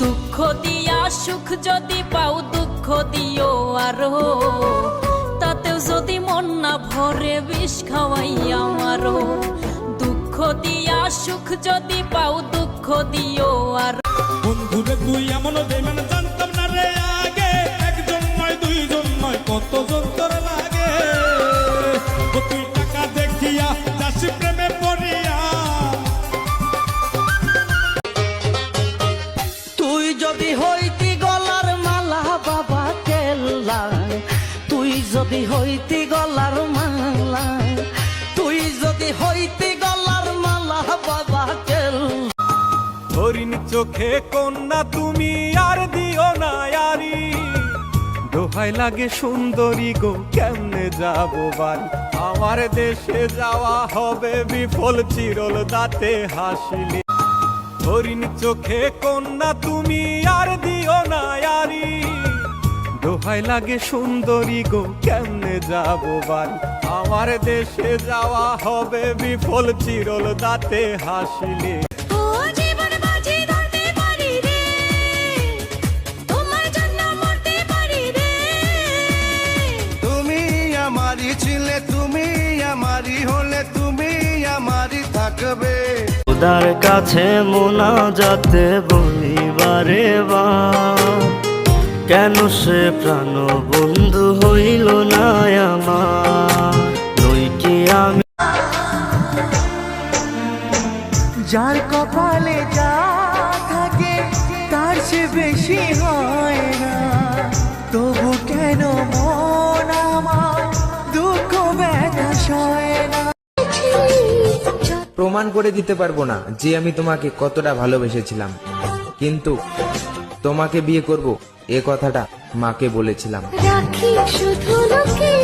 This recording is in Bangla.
দুঃখ দিয়া সুখ যদি পাও, দুঃখ দিও আরও। তাতেও যদি মন না ভরে, বিষ খাওয়াই আমারও দুঃখ দিয়া সুখ যদি পাও, দুঃখ দিও আরও। বন্ধুরে তুই এমন বেমান জানতাম না রে আগে। একজন নয়, দুইজন নয়, কতজন তোর যদি হইতি গলার মালা, তুই যদি হইতি গলার মালা, বাবা কেল্লা হরিণ চোখে কন্যা, তুমি আর দিও না আরি। দোহাই লাগে সুন্দরী গো, কেমনে যাব বাড়ি? আমার দেশে যাওয়া হবে বিফল, চিরল দাঁতে হাসিলে। হরিণ চোখে কন্যা, তুমি আর দিও না আরি। দোহাই লাগে সুন্দরী গো কেমনে যাব বাড়ি? আমার দেশে যাওয়া হবে বিফল চিরল দাঁতে হাসিলে। ও জীবন বাজি ধরতে পারি রে তোমার জন্য মরতে পারি রে। তুমি আমারই ছিলে তুমি আমারই হলে তুমি আমারই থাকবে। খোদার কাছে মোনাজাতে বলিবারে বা কেন সে প্রাণ বন্ধু হইল না আমার? নই কি আমি? যার কপালে যা থাকে তার সে বেশি হয় না। তবু কেন মন আমার দুঃখ ব্যথা সয় না? প্রমাণ করে দিতে পারব না যে আমি তোমাকে কতটা ভালোবেসেছিলাম। কিন্তু তোমাকে বিয়ে করব। এ কথাটা মাকে বলেছিলাম। রাখি শুধু লোকে